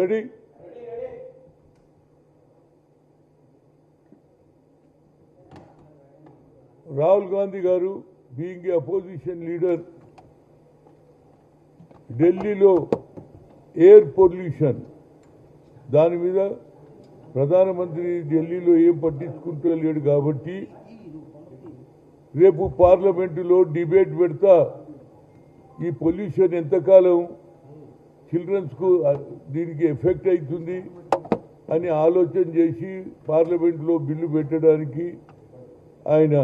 Ready Rahul Gandhi గారు being a opposition leader ఢిల్లీలో air pollution దాని మీద ప్రధానమంత్రి ఢిల్లీలో ఏం పట్టించుకుంటూ లేడు కాబట్టి రేపు పార్లమెంటులో డిబేట్ పెడతా ఈ పొల్యూషన్ ఎంతకాలం చిల్డ్రన్స్కు దీనికి ఎఫెక్ట్ అవుతుంది అని ఆలోచన చేసి పార్లమెంట్లో బిల్లు పెట్టడానికి ఆయన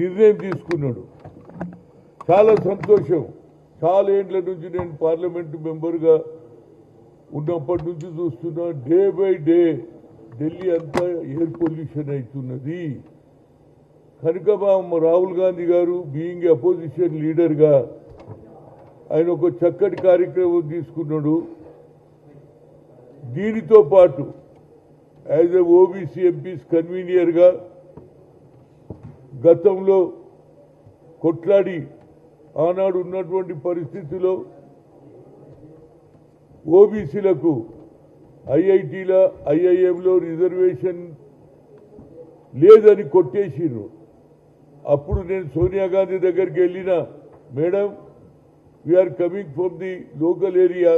నిర్ణయం తీసుకున్నాడు. చాలా సంతోషం. చాలా ఏండ్ల నుంచి నేను పార్లమెంటు మెంబర్గా ఉన్నప్పటి నుంచి చూస్తున్నా డే బై డే ఢిల్లీ అంతా ఎయిర్ పొల్యూషన్ అవుతున్నది. కనుక రాహుల్ గాంధీ గారు బీయింగ్ అపోజిషన్ లీడర్గా ఆయన ఒక చక్కటి కార్యక్రమం తీసుకున్నాడు. దీనితో పాటు యాజ్ ఎ ఓబీసీ ఎంపీస్ కన్వీనియర్గా గతంలో కొట్లాడి ఆనాడు ఉన్నటువంటి పరిస్థితిలో ఓబీసీలకు ఐఐటీల ఐఐఎంలో రిజర్వేషన్ లేదని కొట్టేసిర్రు అప్పుడు నేను సోనియా గాంధీ దగ్గరికి వెళ్ళిన madam we are coming from the local area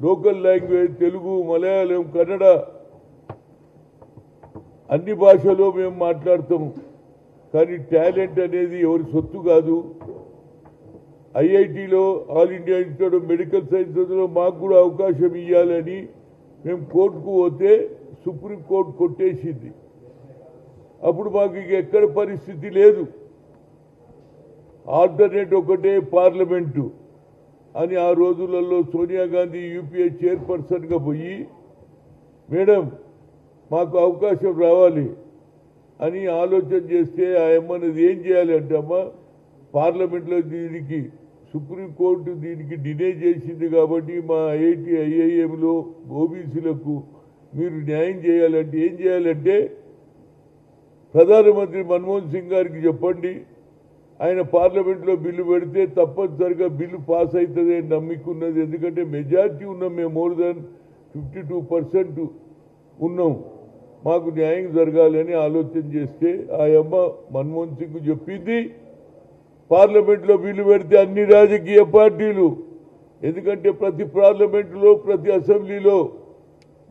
local language Telugu Malayalam Kannada అన్ని భాషలో మేము మాట్లాడతాము. కానీ టాలెంట్ అనేది ఎవరి సొత్తు కాదు. ఐఐటిలో all India institute of medical సైన్సెస్లో మాకు కూడా అవకాశం ఇవ్వాలని మేము కోర్టుకు పోతే సుప్రీంకోర్టు కొట్టేసింది. అప్పుడు మాకు ఇక ఎక్కడ పరిస్థితి లేదు. ఆల్టర్నేట్ ఒకటే పార్లమెంటు అని ఆ రోజులలో సోనియా గాంధీ యూపీఏ చైర్పర్సన్గా పోయి మేడం మాకు అవకాశం రావాలి అని ఆలోచన చేస్తే ఆ అమ్మనది ఏం చేయాలి అంటే అమ్మ పార్లమెంట్లో దీనికి సుప్రీంకోర్టు దీనికి డినే చేసింది కాబట్టి మా ఐఐటి ఐఐఎంలో ఓబీసీలకు మీరు న్యాయం చేయాలంటే ఏం చేయాలంటే ప్రధానమంత్రి మన్మోహన్ సింగ్ గారికి చెప్పండి ఆయన పార్లమెంట్లో బిల్లు పెడితే తప్పనిసరిగా బిల్లు పాస్ అవుతుంది అని నమ్మికున్నది. ఎందుకంటే మెజార్టీ ఉన్నాం మేము more than fifty two percent ఉన్నాం. మాకు న్యాయం జరగాలని ఆలోచన చేస్తే ఆ అమ్మ మన్మోహన్ సింగ్ చెప్పింది. పార్లమెంట్లో బిల్లు పెడితే అన్ని రాజకీయ పార్టీలు. ఎందుకంటే ప్రతి పార్లమెంటులో ప్రతి అసెంబ్లీలో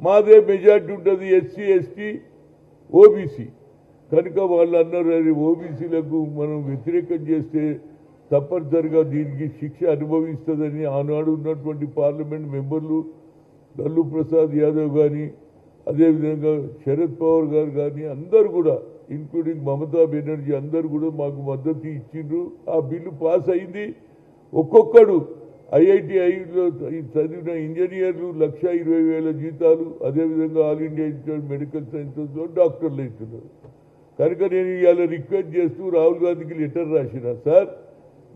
మాదే మెజార్టీ ఉంటుంది ఎస్సీ ఎస్టీ ఓబీసీ. కనుక వాళ్ళు అన్నారు అది ఓబీసీలకు మనం వ్యతిరేకం చేస్తే తప్పనిసరిగా దీనికి శిక్ష అనుభవిస్తుందని ఆనాడు ఉన్నటువంటి పార్లమెంట్ మెంబర్లు లల్లు ప్రసాద్ యాదవ్ కానీ అదేవిధంగా శరద్ పవార్ గారు కానీ అందరు కూడా ఇంక్లూడింగ్ మమతా బెనర్జీ అందరు కూడా మాకు మద్దతు ఇచ్చిండ్రు. ఆ బిల్లు పాస్ అయింది. ఒక్కొక్కడు ఐఐటిఐలో చదివిన ఇంజనీర్లు లక్ష ఇరవై వేల జీతాలు అదేవిధంగా ఆల్ ఇండియా ఇన్స్టిట్యూట్ మెడికల్ సైన్సెస్లో డాక్టర్లు ఇస్తున్నారు కనుక నేను ఇవాళ రిక్వెస్ట్ చేస్తూ రాహుల్ గాంధీకి లెటర్ రాసిన సార్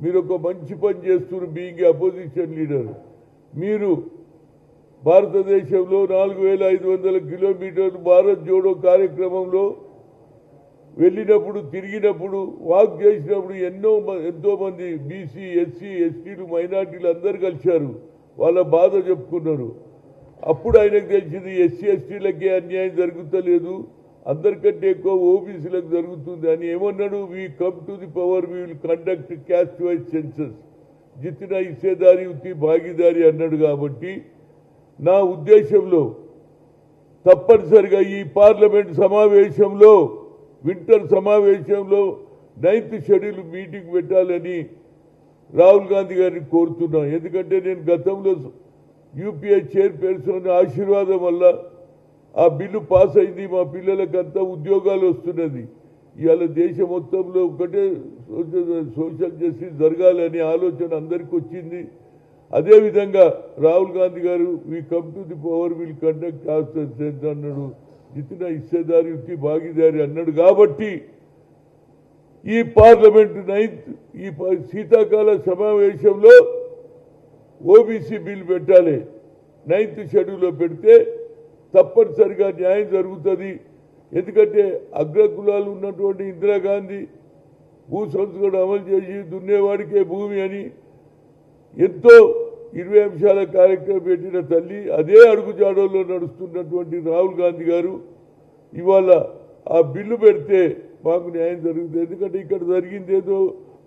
మీరు ఒక మంచి పని చేస్తున్నారు బీయింగ్ అపోజిషన్ లీడర్ మీరు భారతదేశంలో నాలుగు వేల ఐదు వందల కిలోమీటర్లు భారత్ జోడో కార్యక్రమంలో వెళ్ళినప్పుడు తిరిగినప్పుడు వాక్ చేసినప్పుడు ఎన్నో మ- బీసీ ఎస్సీ ఎస్టీలు మైనార్టీలు అందరు కలిశారు. వాళ్ళ బాధ చెప్పుకున్నారు. అప్పుడు ఆయనకు తెలిసింది ఎస్సీ ఎస్టీలకే అన్యాయం జరుగుతలేదు. అందరికంటే ఎక్కువ ఓబీసీలకు జరుగుతుంది అని ఏమన్నాడు? We come to the power we will conduct caste wise census జితిన ఇచ్చేదారి ఉత్తి భాగీదారి అన్నాడు కాబట్టి నా ఉద్దేశంలో తప్పనిసరిగా ఈ పార్లమెంట్ సమావేశంలో వింటర్ సమావేశంలో నైన్త్ షెడ్యూల్ మీటింగ్ పెట్టాలని రాహుల్ గాంధీ గారిని కోరుతున్నాను ఎందుకంటే నేను గతంలో యూపీఐ చైర్పర్సన్ ఆశీర్వాదం వల్ల ఆ బిల్లు పాస్ అయింది మా పిల్లలకంతా ఉద్యోగాలు వస్తున్నది. ఇవాళ దేశం మొత్తంలో ఒకటే సోషల్ సోషల్ జస్టిస్ జరగాలని ఆలోచన అందరికి వచ్చింది. అదేవిధంగా రాహుల్ గాంధీ గారు we come to the power will conduct constants అన్నాడు. ఇతన ఇచ్చేదారి ఉత్తి భాగీదారి అన్నాడు. కాబట్టి ఈ పార్లమెంట్ నైన్త్ ఈ ప- శీతాకాల సమావేశంలో ఓబీసీ బిల్ పెట్టాలి. నైన్త్ షెడ్యూల్లో పెడితే తప్పనిసరిగా న్యాయం జరుగుతుంది. ఎందుకంటే అగ్రకులాలు ఉన్నటువంటి ఇందిరాగాంధీ భూ సంస్కరణ అమలు చేసి దున్నేవాడికే భూమి అని ఎంతో ఇరవై అంశాల కార్యక్రమం పెట్టిన తల్లి అదే అడుగుజాడల్లో నడుస్తున్నటువంటి రాహుల్ గాంధీ గారు ఇవాళ ఆ బిల్లు పెడితే మాకు న్యాయం జరుగుతుంది. ఎందుకంటే ఇక్కడ జరిగింది ఏదో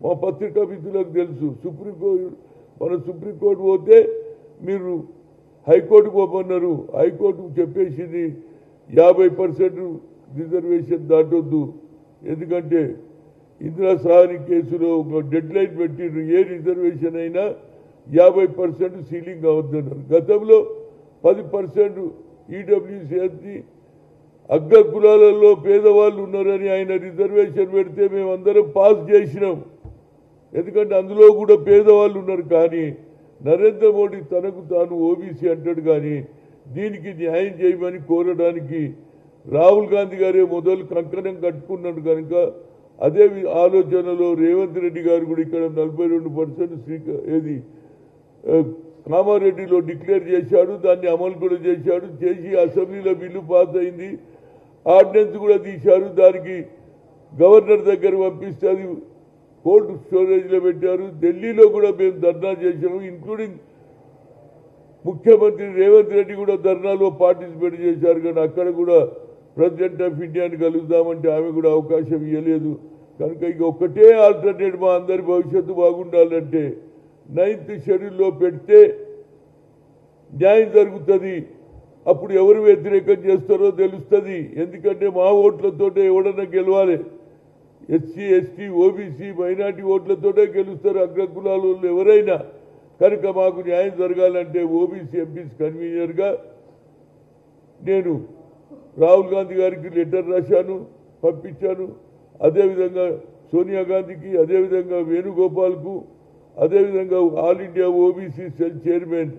మా పత్రికా మిత్రులకు తెలుసు. సుప్రీంకోర్టు మన సుప్రీంకోర్టు పోతే మీరు హైకోర్టుకు పోమన్నారు. హైకోర్టు చెప్పేసింది యాభై పర్సెంట్ రిజర్వేషన్ దాటొద్దు. ఎందుకంటే ఇందిరా సహాని కేసులో ఒక డెడ్ లైన్ పెట్టిండ్రు. ఏ రిజర్వేషన్ అయినా యాభై పర్సెంట్ సీలింగ్ అవద్దన్నారు గతంలో పది పర్సెంట్ ఈడబ్ల్యూసీ అగ్ర కులాలలో పేదవాళ్ళు ఉన్నారని ఆయన రిజర్వేషన్ పెడితే మేమందరం పాస్ చేసినాం. ఎందుకంటే అందులో కూడా పేదవాళ్ళు ఉన్నారు కానీ నరేంద్ర మోడీ తనకు తాను ఓబీసీ అంటాడు కానీ దీనికి న్యాయం చేయమని కోరడానికి రాహుల్ గాంధీ గారే మొదలు కంకణం కట్టుకున్నాడు కనుక అదే ఆలోచనలో రేవంత్ రెడ్డి గారు కూడా ఇక్కడ నలభై రెండు పర్సెంట్ శ్రీక ఏది కామారెడ్డిలో డిక్లేర్ చేశాడు దాన్ని అమలు కూడా చేశాడు చేసి అసెంబ్లీలో బిల్లు పాస్ అయింది ఆర్డినెన్స్ కూడా తీశారు దానికి గవర్నర్ దగ్గర పంపిస్తే అది కోల్డ్ స్టోరేజ్లో పెట్టారు. ఢిల్లీలో కూడా మేము ధర్నా చేశాము. ఇంక్లూడింగ్ ముఖ్యమంత్రి రేవంత్ రెడ్డి కూడా ధర్నాలో పార్టిసిపేట్ చేశారు. కానీ అక్కడ కూడా ప్రెసిడెంట్ ఆఫ్ ఇండియాని కలుద్దామంటే ఆమె కూడా అవకాశం ఇవ్వలేదు కనుక ఇక ఒక్కటే ఆల్టర్నేట్ మా అందరి భవిష్యత్తు బాగుండాలంటే నైన్త్ షెడ్యూల్లో పెడితే న్యాయం జరుగుతుంది. అప్పుడు ఎవరు వ్యతిరేకం చేస్తారో తెలుస్తుంది. ఎందుకంటే మా ఓట్లతోటే ఎవడన్నా గెలవాలి. ఎస్సీ ఎస్టీ ఓబీసీ మైనార్టీ ఓట్లతోటే గెలుస్తారు అగ్రకులాల వాళ్ళు ఎవరైనా. కనుక మాకు న్యాయం జరగాలంటే ఓబీసీ ఎంపీస్ కన్వీనర్గా నేను రాహుల్ గాంధీ గారికి లెటర్ రాశాను పంపించాను. అదేవిధంగా సోనియా గాంధీకి అదేవిధంగా వేణుగోపాల్కు అదేవిధంగా all India OBC cell chairman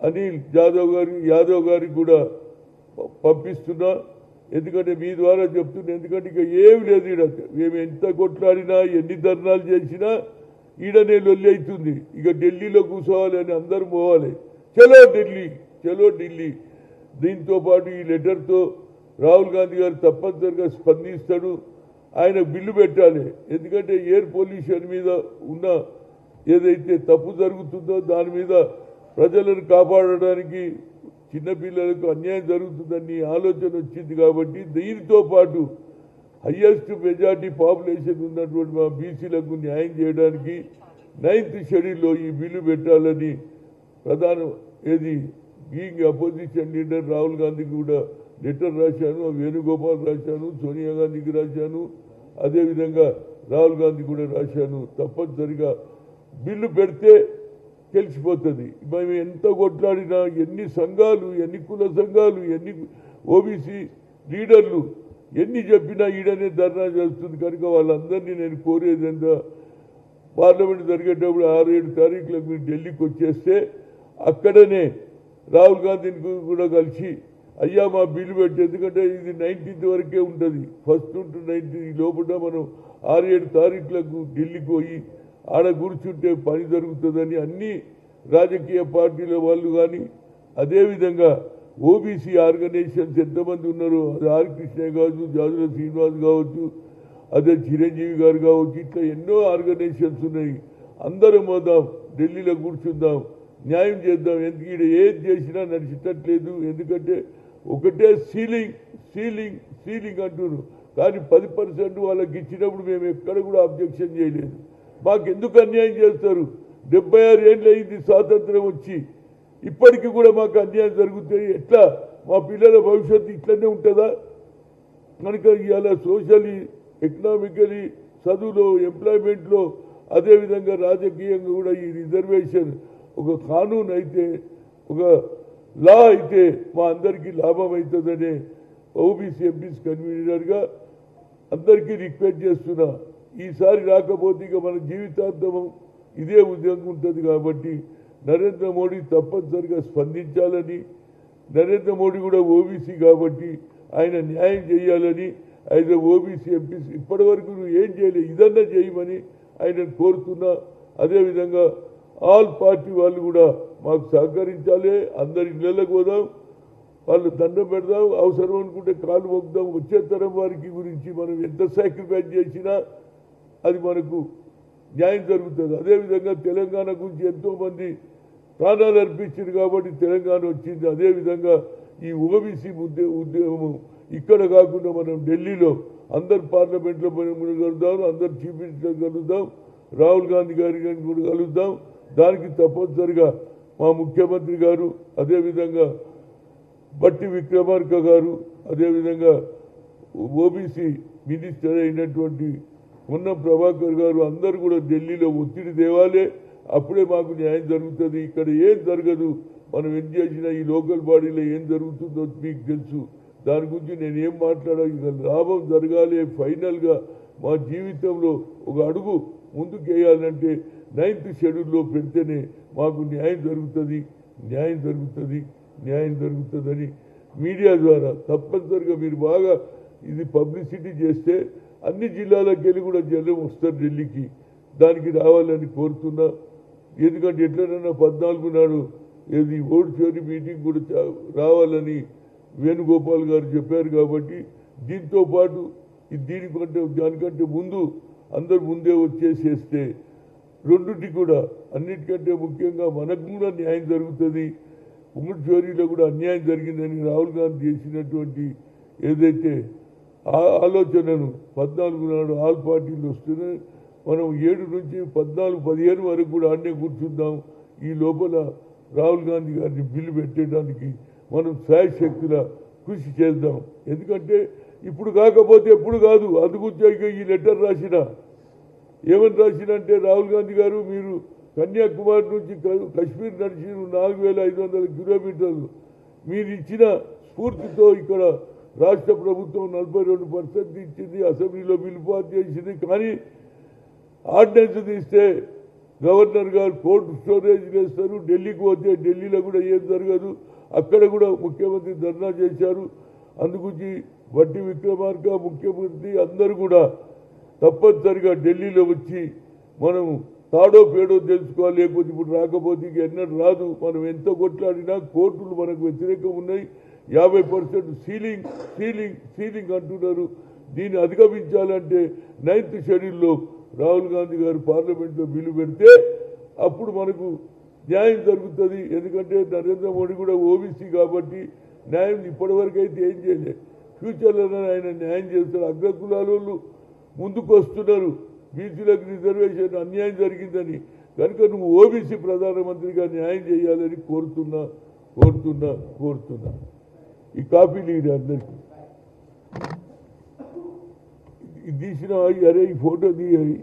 Anil Jadhav గారి యాదవ్ గారికి కూడా పంపిస్తున్నా. ఎందుకంటే మీ ద్వారా చెప్తున్నా ఎందుకంటే ఇక ఏమి లేదు ఈడ. మేము ఎంత కొట్లాడినా ఎన్ని ధర్నాలు చేసినా ఈడనే లొల్లి అవుతుంది. ఇక ఢిల్లీలో కూర్చోవాలి అని అందరూ పోవాలి. చలో ఢిల్లీ చలో ఢిల్లీ. దీంతో పాటు ఈ లెటర్తో రాహుల్ గాంధీ గారు తప్పనిసరిగా స్పందిస్తాడు. ఆయన బిల్లు పెట్టాలి. ఎందుకంటే ఎయిర్ పొల్యూషన్ మీద ఉన్న ఏదైతే తప్పు జరుగుతుందో దాని మీద ప్రజలను కాపాడడానికి చిన్నపిల్లలకు అన్యాయం జరుగుతుందని ఆలోచన వచ్చింది కాబట్టి దీనితో పాటు హయ్యెస్ట్ మెజార్టీ పాపులేషన్ ఉన్నటువంటి మా బీసీలకు న్యాయం చేయడానికి నైన్త్ షెడ్యూల్లో ఈ బిల్లు పెట్టాలని ప్రధాన ఏది బీయింగ్ అపోజిషన్ లీడర్ రాహుల్ గాంధీకి కూడా లెటర్ రాశాను వేణుగోపాల్ రాశాను సోనియా గాంధీకి రాశాను అదేవిధంగా రాహుల్ గాంధీ కూడా రాశాను. తప్పనిసరిగా బిల్లు పెడితే తెలిసిపోతుంది. మేము ఎంత కొట్లాడినా ఎన్ని సంఘాలు ఎన్ని కుల సంఘాలు ఎన్ని ఓబీసీ లీడర్లు ఎన్ని చెప్పినా ఈడనే ధర్నా చేస్తుంది. కనుక వాళ్ళందరినీ నేను కోరేది ఎంత పార్లమెంట్ జరిగేటప్పుడు ఆరు ఏడు తారీఖులకు మీరు ఢిల్లీకి వచ్చేస్తే అక్కడనే రాహుల్ గాంధీని కూడా కలిసి అయ్యా మా బిల్లు పెట్టి. ఎందుకంటే ఇది నైన్టీన్త్ వరకే ఉంటుంది. ఫస్ట్ టు నైన్టీన్ లోపల మనం ఆరు ఏడు తారీఖులకు ఢిల్లీకి పోయి ఆడ కూర్చుంటే పని జరుగుతుందని అన్ని రాజకీయ పార్టీల వాళ్ళు కానీ అదేవిధంగా ఓబీసీ ఆర్గనైజేషన్స్ ఎంతమంది ఉన్నారో అది ఆర్ కృష్ణ కావచ్చు జాదుల శ్రీనివాస్ కావచ్చు అదే చిరంజీవి గారు కావచ్చు ఇట్లా ఎన్నో ఆర్గనైజేషన్స్ ఉన్నాయి. అందరం పోదాం ఢిల్లీలో కూర్చుందాం న్యాయం చేద్దాం ఎందుకు ఈడ ఏది చేసినా నడిచేటట్లేదు ఎందుకంటే ఒకటే సీలింగ్ సీలింగ్ సీలింగ్ అంటున్నారు. కానీ పది పర్సెంట్ వాళ్ళకి ఇచ్చినప్పుడు మేము ఎక్కడ కూడా అబ్జెక్షన్ చేయలేదు. మాకు ఎందుకు అన్యాయం చేస్తారు? డెబ్బై ఆరు ఏళ్ళు అయింది స్వాతంత్రం వచ్చి. ఇప్పటికీ కూడా మాకు అన్యాయం జరుగుతుంది ఎట్లా? మా పిల్లల భవిష్యత్తు ఇట్లనే ఉంటుందా? కనుక ఇవాళ సోషలీ ఎకనామికలీ చదువులో ఎంప్లాయ్మెంట్లో అదేవిధంగా రాజకీయంగా కూడా ఈ రిజర్వేషన్ ఒక కానూన్ అయితే ఒక లా అయితే మా అందరికీ లాభం అవుతుందనే ఓబీసీ ఎంపీస్ కన్వీనర్గా అందరికీ రిక్వెస్ట్ చేస్తున్నా. ఈసారి రాకపోతే ఇక మన జీవితాంతం ఇదే ఉద్యోగం ఉంటుంది కాబట్టి నరేంద్ర మోడీ తప్పనిసరిగా స్పందించాలని నరేంద్ర మోడీ కూడా ఓబీసీ కాబట్టి ఆయన న్యాయం చేయాలని ఆయన ఓబీసీ ఎంపీసీ ఇప్పటి వరకు నువ్వు ఏం చేయలేదు ఇదన్నా చేయమని ఆయన కోరుతున్నా. అదేవిధంగా ఆల్ పార్టీ వాళ్ళు కూడా మాకు సహకరించాలి అందరి ఇళ్ళకు పోదాం వాళ్ళు దండం పెడదాం అవసరం అనుకుంటే కాలు మొక్కుదాం వచ్చే తరం వారికి గురించి మనం ఎంత సాక్రిఫైస్ చేసినా అది మనకు న్యాయం జరుగుతుంది. అదేవిధంగా తెలంగాణ గురించి ఎంతోమంది ప్రాణాలు అర్పించారు కాబట్టి తెలంగాణ వచ్చింది. అదేవిధంగా ఈ ఓబీసీ ఉద్యో ఉద్యమం ఇక్కడ కాకుండా మనం ఢిల్లీలో అందరు పార్లమెంట్లో మనం కూడా కలుద్దాం అందరు చీఫ్ మినిస్టర్ కలుద్దాం రాహుల్ గాంధీ గారి కూడా కలుద్దాం. దానికి తప్పనిసరిగా మా ముఖ్యమంత్రి గారు అదేవిధంగా బట్టి విక్రమార్క గారు అదేవిధంగా ఓబీసీ మినిస్టర్ అయినటువంటి ఉన్న ప్రభాకర్ గారు అందరూ కూడా ఢిల్లీలో ఒత్తిడి తేవాలే. అప్పుడే మాకు న్యాయం జరుగుతుంది. ఇక్కడ ఏం జరగదు. మనం ఏం చేసినా ఈ లోకల్ బాడీలో ఏం జరుగుతుందో మీకు తెలుసు. దాని గురించి నేను ఏం లాభం జరగాలి. ఫైనల్గా మా జీవితంలో ఒక అడుగు ముందుకు వేయాలంటే నైన్త్ షెడ్యూల్లో పెడితేనే మాకు న్యాయం జరుగుతుంది. న్యాయం జరుగుతుంది. న్యాయం జరుగుతుందని మీడియా ద్వారా తప్పనిసరిగా మీరు బాగా ఇది పబ్లిసిటీ చేస్తే అన్ని జిల్లాలకు వెళ్ళి కూడా జనం వస్తారు ఢిల్లీకి. దానికి రావాలని కోరుతున్నా. ఎందుకంటే ఎట్లనన్నా పద్నాలుగు నాడు ఏది ఓటు చోరీ మీటింగ్ కూడా రావాలని వేణుగోపాల్ గారు చెప్పారు కాబట్టి దీంతో పాటు ఈ దీనికంటే దానికంటే ముందు అందరు ముందే వచ్చేసేస్తే రెండుటి కూడా అన్నిటికంటే ముఖ్యంగా మనకు కూడా న్యాయం జరుగుతుంది. ఉమ్మడి చోరీలో కూడా అన్యాయం జరిగిందని రాహుల్ గాంధీ చేసినటువంటి ఏదైతే ఆలోచనను పద్నాలుగు నాడు ఆల్ పార్టీలు వస్తున్నాయి మనం ఏడు నుంచి పద్నాలుగు పదిహేను వరకు కూడా ఆడనే కూర్చుందాం. ఈ లోపల రాహుల్ గాంధీ గారిని బిల్లు పెట్టడానికి మనం శాయశక్తుల కృషి చేద్దాం. ఎందుకంటే ఇప్పుడు కాకపోతే ఎప్పుడు కాదు అందుకు ఇక ఈ లెటర్ రాసిన. ఏమని రాసినంటే రాహుల్ గాంధీ గారు మీరు కన్యాకుమారి నుంచి కశ్మీర్ నడిచి నాలుగు వేల ఐదు వందల కిలోమీటర్లు. మీరు ఇచ్చిన స్ఫూర్తితో ఇక్కడ రాష్ట్ర ప్రభుత్వం నలభై రెండు పర్సెంట్ ఇచ్చింది అసెంబ్లీలో బిల్లు పాస్ చేసింది. కానీ ఆర్డినెన్స్ తీస్తే గవర్నర్ గారు కోర్టు స్టోరేజ్ చేస్తారు. ఢిల్లీకి పోతే ఢిల్లీలో కూడా ఏం జరగదు. అక్కడ కూడా ముఖ్యమంత్రి ధర్నా చేశారు. అందుగురించి వడ్డీ విక్రమార్క ముఖ్యమంత్రి అందరూ కూడా తప్పనిసరిగా ఢిల్లీలో వచ్చి మనం తాడో పేడో తెలుసుకోవాలి. లేకపోతే ఇప్పుడు రాకపోతే ఇక ఎన్నడూ రాదు. మనం ఎంత కొట్లాడినా కోర్టులు మనకు వ్యతిరేకం ఉన్నాయి. యాభై పర్సెంట్ సీలింగ్ సీలింగ్ సీలింగ్ అంటున్నారు. దీన్ని అధిగమించాలంటే నైన్త్ షెడ్యూల్లో రాహుల్ గాంధీ గారు పార్లమెంట్లో బిల్లు పెడితే అప్పుడు మనకు న్యాయం జరుగుతుంది. ఎందుకంటే నరేంద్ర మోడీ కూడా ఓబీసీ కాబట్టి న్యాయం ఇప్పటివరకు అయితే ఏం చేయలేదు ఫ్యూచర్లో ఆయన న్యాయం చేస్తారు. అగ్రకులాల వాళ్ళు ముందుకు వస్తున్నారు. బీసీలకు రిజర్వేషన్ అన్యాయం జరిగిందని. కనుక నువ్వు ఓబీసీ ప్రధానమంత్రిగా న్యాయం చేయాలని కోరుతున్నా కోరుతున్నా కోరుతున్నా. ఈ కాపీలు ఇది అందరికీ ఇది తీసిన అరే ఈ ఫోటో తీయాలి